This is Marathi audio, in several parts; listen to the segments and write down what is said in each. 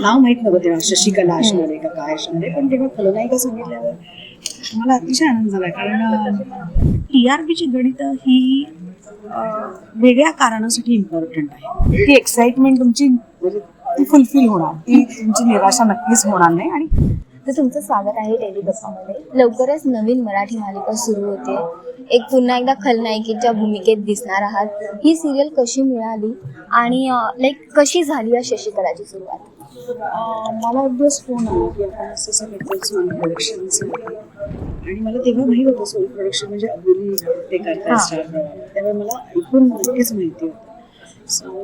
नाव माहीत नव्हतं तेव्हा शशिकला असणार का काय असणार आहे पण तेव्हा खलनायिका सांगितल्यावर मला अतिशय आनंद झाला कारण टी आर पीची गणित ही वेगळ्या कारणासाठी इम्पॉर्टंट आहे. ती एक्साइटमेंट तुमची म्हणजे ती फुलफिल होणार ती तुमची निराशा नक्कीच होणार नाही. आणि तर तुमचं स्वागत आहे टेली गप्पामध्ये. लवकरच नवीन मराठी मालिका सुरू होते. एक पुन्हा एकदा खलनायिकेच्या भूमिकेत दिसणार आहात. ही सिरियल कशी मिळाली? आणि लाईक कशी झाली या शशिकलाची सुरुवात? मला एक दिवस फोन आला की आपण असं सोल प्रोडक्शनचं आणि मला तेव्हा माहीत होतं सोल प्रोडक्शन म्हणजे अबुरी ते हा. करतात स्टार त्यामुळे मला ऐकून नक्कीच माहिती होतं. सो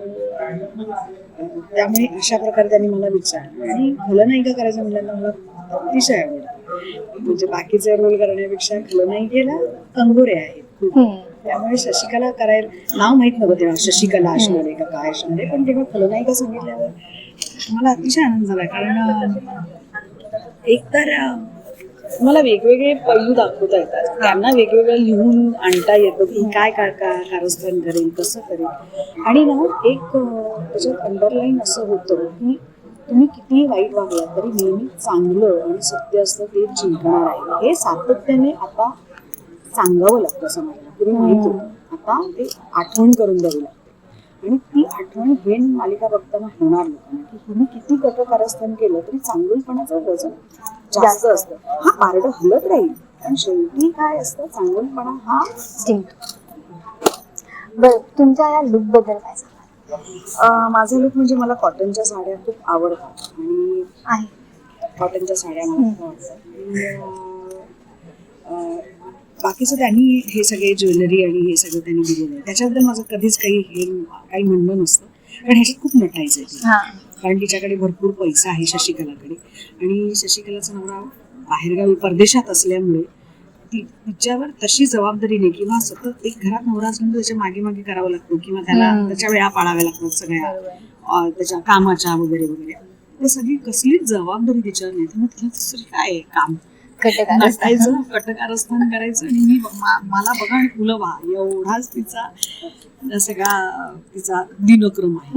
त्यामुळे अशा प्रकारे त्यांनी मला विचारलं. आणि खलनायिका करायचं म्हटल्यानं मला अतिशय आवडतं म्हणजे बाकीचे रोल करण्यापेक्षा खलनायिकेला कंगोरे आहेत खूप. त्यामुळे शशिकला करायला नाव माहीत नव्हतं तेव्हा शशिकला असणार आहे का काय असणार आहे पण तेव्हा खलनायिका सांगितल्यावर मला अतिशय आनंद झाला कारण एक तर मला वेगवेगळे पैलू दाखवता येतात. त्यांना वेगवेगळं लिहून आणता येतं की काय काय का कारस्थान करेल कसं करेल. आणि ना एक त्याच्यात अंडरलाईन असं होतं की तुम्ही कितीही वाईट वागलात तरी नेहमी चांगलं आणि सत्य असतं ते जिंकणार आहे. हे सातत्याने आता सांगावं लागतं समाजाला. तुम्ही माहीत आता ते आठवण करून द्यावी लागतं. आणि ती आठवण हे मालिका बघताना होणार लोकांना की तुम्ही किती कट कारस्थान केलं तरी चांगुलपणाचं वजन जास्त असतं. हा पारड हलत राहील. पण शेवटी काय असतं? चांगुलपणा हा बरं तुमच्या या लुकबद्दल काय सांगा माझा लुक म्हणजे मला कॉटनच्या साड्या खूप आवडतात. आणि आहे. कॉटनच्या साड्या मला खूप आवडतात. बाकीचं त्यांनी हे सगळे ज्वेलरी आणि हे सगळं त्यांनी दिलेलं आहे. त्याच्याबद्दल माझं कधीच काही हे काही म्हणणं नसतं. कारण ह्याच्यात खूप नटायचं आहे. हा. कारण तिच्याकडे भरपूर पैसा आहे शशिकलाकडे. आणि शशिकलाचा नवरा बाहेरगावी परदेशात असल्यामुळे ती तिच्यावर तशी जबाबदारी नाही किंवा सतत एक घरात नवरा असल्यामुळे त्याच्यामागे मागे करावं लागतं किंवा त्याला. त्याच्या वेळा पाळाव्या लागतात सगळ्या त्याच्या कामाच्या वगैरे वगैरे. ते सगळी कसलीच जबाबदारी तिच्यावर नाही. तर मग तिला काय काम? कटकार नटायचं कटकारस्थान करायचं आणि मी मला बघा आणि फुलं व्हा एवढाच तिचा सगळा तिचा दिनक्रम आहे.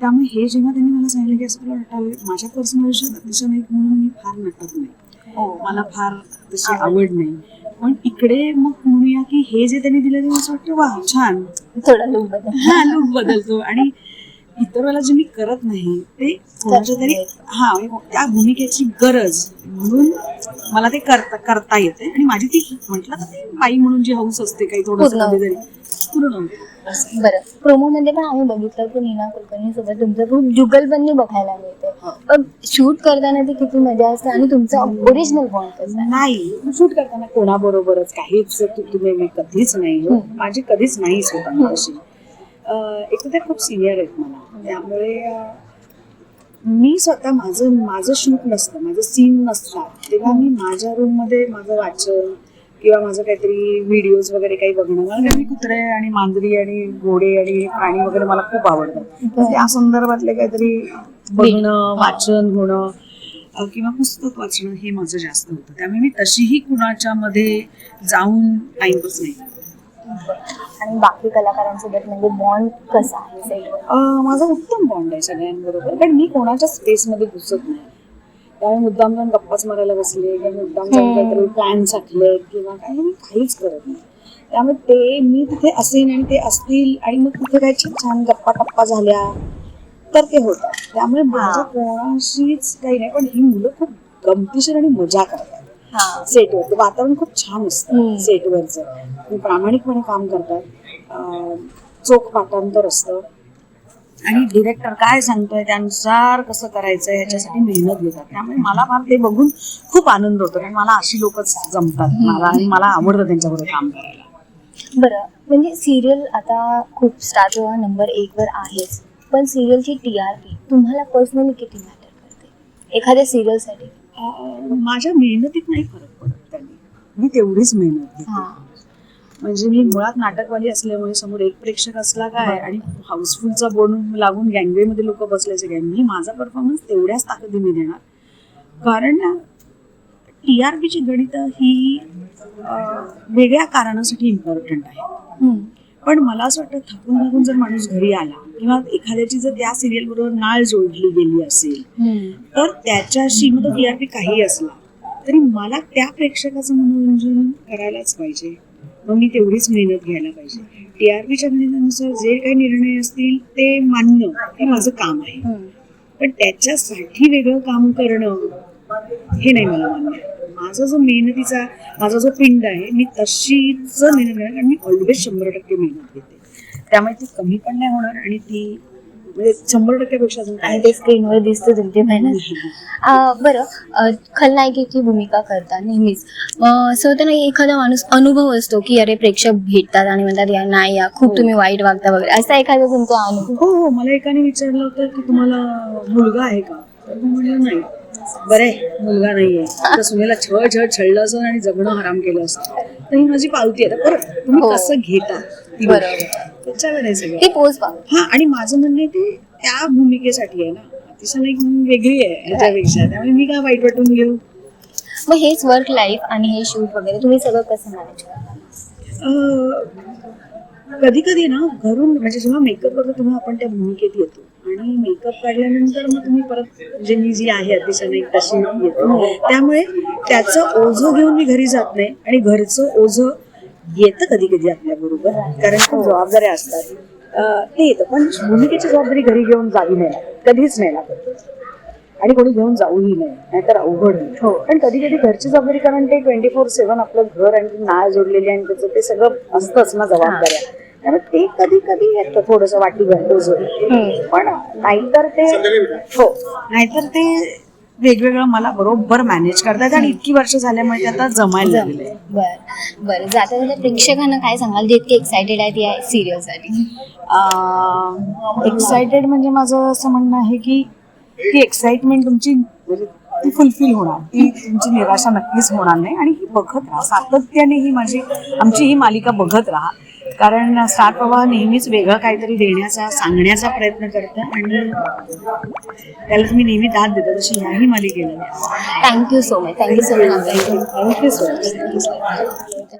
त्यामुळे हे जेव्हा त्यांनी मला सांगितलं की असं नटावे माझ्या पर्सनल आयुष्यात अतिशय नाही म्हणून मी फार नटत नाही. हो. मला फार तशी आवड नाही. पण इकडे मग म्हणूया की हे जे त्यांनी दिलं ते असं वाटतं वा छान. थोडा लुकबद्दल हा लुक बदलतो. आणि इतर वेळेला जे मी करत नाही ते कोणाच्या तरी हा त्या भूमिकेची गरज म्हणून मला ते करता करता येते. आणि माझी ती म्हटलं तर ती बाई म्हणून जी हौस असते काही थोडंसं पूर्ण. कधीतरी. पूर्ण. होते. बरं. प्रोमो मध्ये पण आम्ही बघितलं की नीना कुलकर्णी सोबत तुमचं खूप जुगलबंदी बघायला मिळते. पण शूट करताना ती किती मजा असते आणि तुमचं ओरिजिनल कसं आहे? नाही. शूट करताना कोणाबरोबरच काहीच तू- तुम्ही मी कधीच नाही. माझी कधीच नाहीच होता तशी अं, एक तर ते खूप सिनियर आहेत मला. त्यामुळे मी स्वतः माझं माझं शूट नसतं माझं सीन नसतात. तेव्हा मी माझ्या रूममध्ये माझं वाचन किंवा माझं काहीतरी व्हिडिओज वगैरे काही बघणं मला काही कुत्रे आणि मांजरी आणि घोडे आणि प्राणी वगैरे मला खूप आवडतात. तर त्या संदर्भातले काहीतरी बघणं वाचन होणं किंवा पुस्तक वाचणं हे माझं जास्त होतं. त्यामुळे मी तशीही कुणाच्या मध्ये जाऊन टाइमच नाही आणि बाकी कलाकारांसोबत म्हणजे बॉन्ड कसा आहे? सेटवर माझा उत्तम बॉन्ड आहे सगळ्यांबरोबर कारण मी कोणाच्या स्पेसमध्ये घुसत नाही. त्यामुळे मुद्दाम जाऊन गप्पाच मारायला बसले किंवा मुद्दाम जाऊन. काहीतरी प्लॅन साठले किंवा काही मी काहीच करत नाही. त्यामुळे ते मी तिथे असेन आणि ते असतील आणि मग तिथे काही छान छान गप्पा टप्पा झाल्या तर ते होतात त्यामुळे माझं कोणाशीच काही नाही पण ही मुलं खूप गमतीशीर आणि मजा करतात. सेटवर वातावरण खूप छान असतं. सेटवरचं प्रामाणिकपणे काम करतात. चोख पाठांतर असतं. आणि डिरेक्टर काय सांगतोय त्यानुसार कसं करायचं ह्याच्यासाठी मेहनत घेतात. त्यामुळे मला फार ते बघून खूप आनंद होतो कारण मला अशी लोकच जमतात. मला आणि मला आवडतं त्यांच्याबरोबर काम करायला. बरं म्हणजे सिरियल आता खूप स्टार नंबर एक वर आहेच. पण सिरियलची टी आर पी तुम्हाला पर्सनली किती मॅटर करते? एखाद्या सिरियलसाठी माझ्या मेहनतीत नाही फरक पडत त्यांनी. मी तेवढीच मेहनत घेते. हा. म्हणजे मी मुळात नाटकवाली असल्यामुळे समोर एक प्रेक्षक असला काय आणि हाऊसफुलचा बोर्ड लागून गँगवे मध्ये लोक बसल्याचे काय? मी माझा परफॉर्मन्स तेवढ्याच ताकदीने देणार. कारण टी आर पीची गणित ही वेगळ्या कारणासाठी इम्पॉर्टंट आहे. पण मला असं वाटतं थकून थकून जर माणूस घरी आला किंवा एखाद्याची जर त्या सिरियल बरोबर नाळ जोडली गेली असेल तर त्याच्याशी मग तो टीआरपी काही असला तरी मला त्या प्रेक्षकाचं मनोरंजन करायलाच पाहिजे. मग मी तेवढीच मेहनत घ्यायला पाहिजे. टीआरपीच्या गणितानुसार जे काही निर्णय असतील ते मानणं हे माझं काम आहे. पण त्याच्यासाठी वेगळं काम करणं हे नाही मला मान्य. माझा जो मेहनतीचा माझा जो पिंड आहे मी तशीच मेहनत घेणार कारण मी ऑलवेज शंभर टक्के मेहनत घेते. त्यामुळे ती कमी पण नाही होणार आणि ती म्हणजे शंभर टक्क्यापेक्षा अजून आणि ते स्क्रीनवर दिसतं तुमची मेहनत अं, बरं. अं, खलनायिकेची भूमिका करता नेहमीच. मग असं होतं ना की एखादा माणूस अनुभव असतो की अरे प्रेक्षक भेटतात आणि म्हणतात या नाही या खूप हो. तुम्ही वाईट वागता वगैरे. असा एखादा तुमचा अनुभव? हो हो. मला एकाने विचारलं होतं की तुम्हाला मुलगा आहे का? तर मी म्हणलं नाही. बरं आहे. मुलगा नाहीये. तर सुनेला छळ छळ छळलं असं आणि जगणं हराम केलं असतं. ही माझी पावती आहे. आता बरं तुम्ही हो. कसं घेता ती बरोबर. गोष्ट. त्याच्यावर आहे सगळं. ती पोच पाव हा आणि माझं म्हणणं आहे ते त्या भूमिकेसाठी आहे ना. अतिशय एक वेगळी आहे याच्यापेक्षा. त्यामुळे मी काय वाईट वाटून घेऊ? मग हेच वर्क लाईफ आणि हे शूट वगैरे तुम्ही सगळं कसं मॅनेज करता? कधी कधी ना घरून म्हणजे जेव्हा मेकअप करतो तेव्हा आपण त्या भूमिकेत येतो. आणि मेकअप काढल्यानंतर मग तुम्ही परत जे मी जी आहे अतिशय नाही तशी येतो. त्यामुळे त्याचं ओझं घेऊन मी घरी जात नाही आणि घरचं ओझं येतं कधी कधी आपल्या बरोबर कारण खूप जबाबदाऱ्या असतात. ते येतं पण भूमिकेची जबाबदारी घरी घेऊन जावी नाही कधीच नाही लागत. आणि कोणी घेऊन जाऊही नाही नाहीतर अवघड होईल. हो. पण कधी कधी घरची जबाबदारी कारण ते ट्वेंटी फोर सेव्हन आपलं घर आणि नाळ जोडलेली आणि त्याचं ते सगळं असतंच ना जबाबदाऱ्या. त्यामुळे ते कधी कधी येतं थोडस वाटी घंटोज पण नाहीतर ते हो. नाहीतर ते वेगवेगळं मला बरोबर मॅनेज करतात आणि इतकी वर्ष झाल्यामुळे ते आता जमायला लागले बरं बरं. जाता जाता प्रेक्षकांना काय सांगाल? जे इतके एक्सायटेड आहेत या सिरियलसाठी एक्सायटेड म्हणजे माझं असं म्हणणं आहे की ती एक्साइटमेंट तुमची म्हणजे ती फुलफिल होणार. ती तुमची निराशा नक्कीच होणार नाही. आणि ही बघत राहा. सातत्याने ही माझी आमची ही मालिका बघत राहा. कारण स्टार प्रवाह नेहमीच वेगळं काहीतरी देण्याचा सांगण्याचा प्रयत्न करतं आणि त्याला तुम्ही नेहमी दाद देता तशी ह्याही मालिकेला. Thank you so much thank you so much thank you so much thank you so much